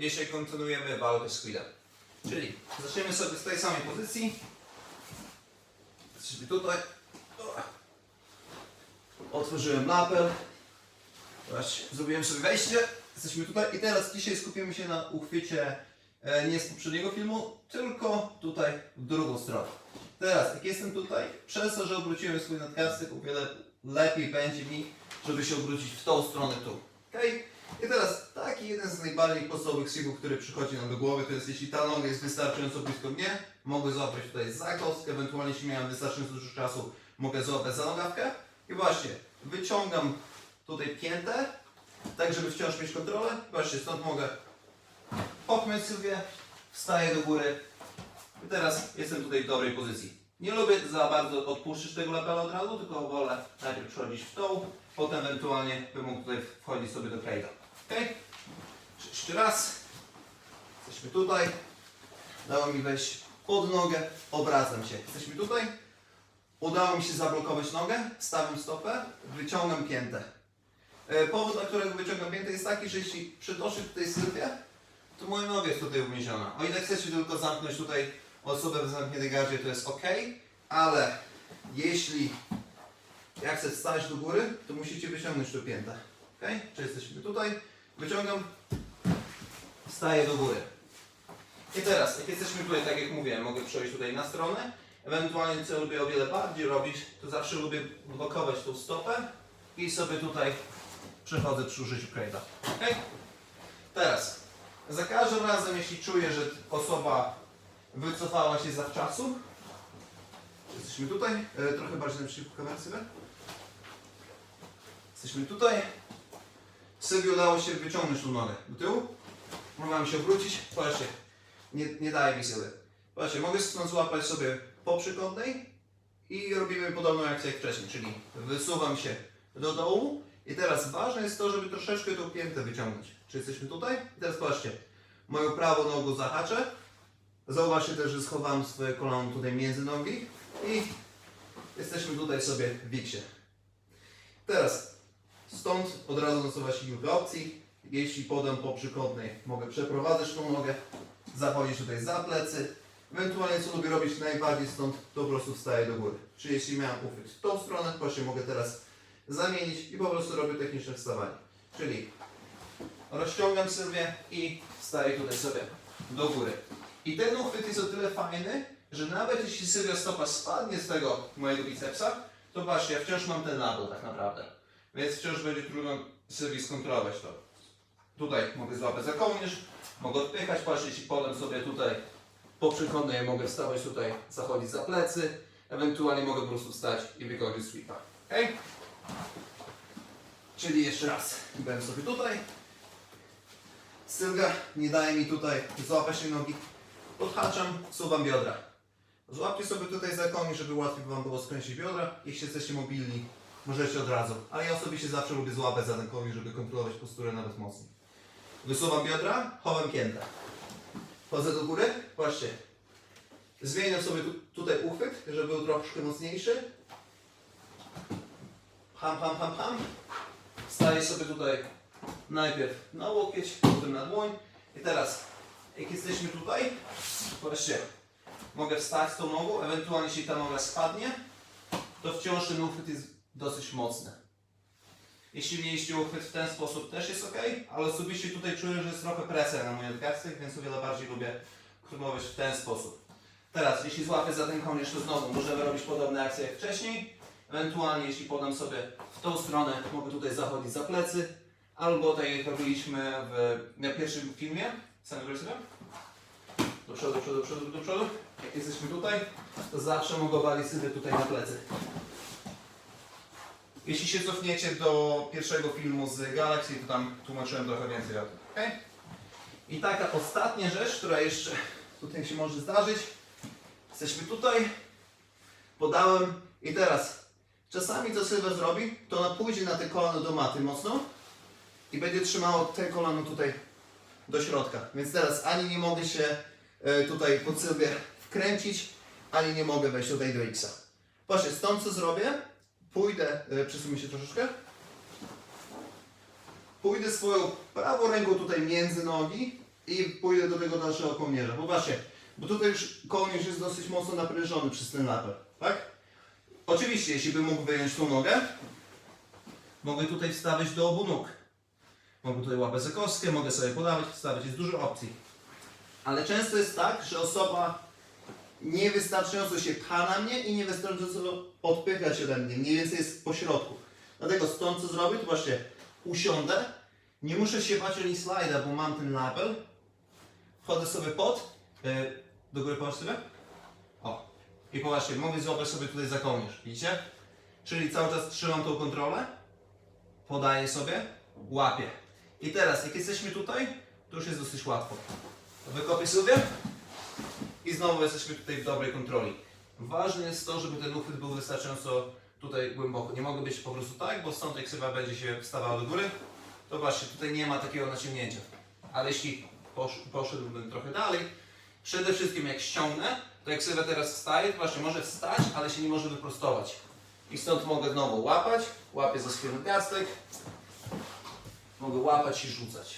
Dzisiaj kontynuujemy walkę z Quidem. Czyli zaczniemy sobie z tej samej pozycji. Jesteśmy tutaj. Otworzyłem lapel. Zrobiłem sobie wejście. Jesteśmy tutaj i teraz dzisiaj skupimy się na uchwycie e, nie z poprzedniego filmu, tylko tutaj w drugą stronę. Teraz, jak jestem tutaj, przez to, że obróciłem swój nadgarstek, o wiele lepiej będzie mi, żeby się obrócić w tą stronę tu. Okay? I teraz taki jeden z najbardziej podstawowych słów, który przychodzi nam do głowy, to jest jeśli ta noga jest wystarczająco blisko mnie, mogę złapać tutaj za kostkę, ewentualnie jeśli miałem wystarczająco dużo czasu, mogę złapać za nogawkę. I właśnie, wyciągam tutaj piętę, tak żeby wciąż mieć kontrolę. Właśnie, stąd mogę popchnąć Sylwię, wstaję do góry i teraz jestem tutaj w dobrej pozycji. Nie lubię za bardzo odpuszczać tego lapela od razu, tylko wolę najpierw przechodzić w tą, potem ewentualnie bym mógł tutaj wchodzić sobie do krajda. Jeszcze raz. Jesteśmy tutaj. Dało mi wejść pod nogę, obracam się. Jesteśmy tutaj. Udało mi się zablokować nogę, stawiam stopę, wyciągam piętę. E, Powód, dla którego wyciągam piętę jest taki, że jeśli przytoczę tutaj Sylwię, to moja noga jest tutaj uwięziona. O ile chcecie tylko zamknąć tutaj osobę w zamkniętej gardzie, to jest ok, ale jeśli ja chcę stać do góry, to musicie wyciągnąć tą piętę. Ok? Czy jesteśmy tutaj? Wyciągam, staję do góry. I teraz, jak jesteśmy tutaj, tak jak mówiłem, mogę przejść tutaj na stronę. Ewentualnie, co lubię o wiele bardziej robić, to zawsze lubię blokować tą stopę i sobie tutaj przechodzę przy użyciu crade'a. Ok? Teraz, za każdym razem, jeśli czuję, że osoba wycofała się zawczasu, jesteśmy tutaj, e, trochę bardziej na kamerce, sobie. Jesteśmy tutaj. Sylwii udało się wyciągnąć tą nogę do tyłu. Mogłam się obrócić. Patrzcie, nie, nie daje mi siły. Patrzcie, mogę stąd złapać sobie po przykątnej i robimy podobną akcję jak wcześniej, czyli wysuwam się do dołu i teraz ważne jest to, żeby troszeczkę tą piętę wyciągnąć. Czy jesteśmy tutaj? I teraz patrzcie, moją prawą nogą zahaczę. Zauważcie też, że schowałem swoje kolano tutaj między nogi i jesteśmy tutaj sobie w wiksie. Teraz stąd od razu się kilka opcji. Jeśli podam po przykątnej, mogę przeprowadzać tą nogę, zachodzić tutaj za plecy. Ewentualnie co lubię robić najbardziej stąd, to po prostu wstaję do góry. Czy jeśli miałem uchwyt w tą stronę, właśnie mogę teraz zamienić i po prostu robię techniczne wstawanie. Czyli rozciągam Sylwię i wstaję tutaj sobie do góry. I ten uchwyt jest o tyle fajny, że nawet jeśli Sylwia stopa spadnie z tego mojego bicepsa, to właśnie ja wciąż mam ten label tak naprawdę. Więc wciąż będzie trudno Sylwii skontrolować to. Tutaj mogę złapać za kołnierz, mogę odpychać, patrzeć, jeśli podam sobie tutaj po mogę wstawać tutaj, zachodzić za plecy, ewentualnie mogę po prostu wstać i wykonać sweepa. Ok? Czyli jeszcze raz, byłem sobie tutaj. Sylwia nie daje mi tutaj złapać tej nogi. Podhaczam, suwam biodra. Złapcie sobie tutaj za konie, żeby łatwiej Wam było skręcić biodra. Jeśli jesteście mobilni, możecie od razu. Ale ja osobiście zawsze lubię złapać za ten koń, żeby kontrolować posturę nawet mocniej. Wysuwam biodra, chowam piętę. Chodzę do góry, patrzcie. Zmieniam sobie tu, tutaj uchwyt, żeby był troszkę mocniejszy. Pam, pam, pam, pam. Staję sobie tutaj najpierw na łokieć, potem na dłoń. I teraz, jak jesteśmy tutaj, patrzcie, mogę wstać tą nogą, ewentualnie jeśli ta noga spadnie, to wciąż ten uchwyt jest dosyć mocny. Jeśli mieliście uchwyt w ten sposób też jest ok, ale osobiście tutaj czuję, że jest trochę presja na mój nadgarstek, więc o wiele bardziej lubię próbować w ten sposób. Teraz, jeśli złapię za ten kończysz, to znowu możemy robić podobne akcje jak wcześniej. Ewentualnie, jeśli podam sobie w tą stronę, mogę tutaj zachodzić za plecy. Albo tak jak robiliśmy w, na pierwszym filmie, sami? Do przodu, do przodu, do przodu, do przodu. Jak jesteśmy tutaj, to zawsze mogę walić sobie tutaj na plecy. Jeśli się cofniecie do pierwszego filmu z Galaxy, to tam tłumaczyłem trochę więcej o tym. Okay? I taka ostatnia rzecz, która jeszcze tutaj się może zdarzyć. Jesteśmy tutaj, podałem i teraz czasami co Sylwia zrobi, to ona pójdzie na te kolano do maty mocno i będzie trzymało te kolano tutaj do środka. Więc teraz ani nie mogę się e, tutaj pod Sylwię wkręcić, ani nie mogę wejść tutaj do X-a. Patrzcie, stąd co zrobię, pójdę, e, przesunę się troszeczkę. pójdę swoją prawą ręką tutaj między nogi i pójdę do tego dalszego kołnierza. Popatrzcie, bo tutaj już kołnierz jest dosyć mocno naprężony przez ten laper, tak? Oczywiście, jeśli bym mógł wyjąć tą nogę, mogę tutaj wstawić do obu nóg. Mogę tutaj łapę za mogę sobie podawać, wstawiać, jest dużo opcji. Ale często jest tak, że osoba niewystarczająco się pcha na mnie i niewystarczająco odpycha się ode mnie. Mniej więcej jest po środku. Dlatego stąd co zrobię, to właśnie usiądę, nie muszę się bać ani slajda, bo mam ten label. Wchodzę sobie pod, e, do góry połóż sobie. O. I popatrzcie, mogę złapać sobie tutaj za kołnierz, widzicie? Czyli cały czas trzymam tą kontrolę, podaję sobie, łapię. I teraz, jak jesteśmy tutaj, to już jest dosyć łatwo. Wykopię sobie i znowu jesteśmy tutaj w dobrej kontroli. Ważne jest to, żeby ten uchwyt był wystarczająco tutaj głęboko. Nie mogę być po prostu tak, bo stąd jak chyba będzie się wstawała do góry, to właśnie tutaj nie ma takiego naciągnięcia. Ale jeśli posz, poszedłbym trochę dalej, przede wszystkim jak ściągnę, to jak sobie teraz wstaje, to właśnie może wstać, ale się nie może wyprostować. I stąd mogę znowu łapać, łapię za swój nadgarstek, mogę łapać i rzucać.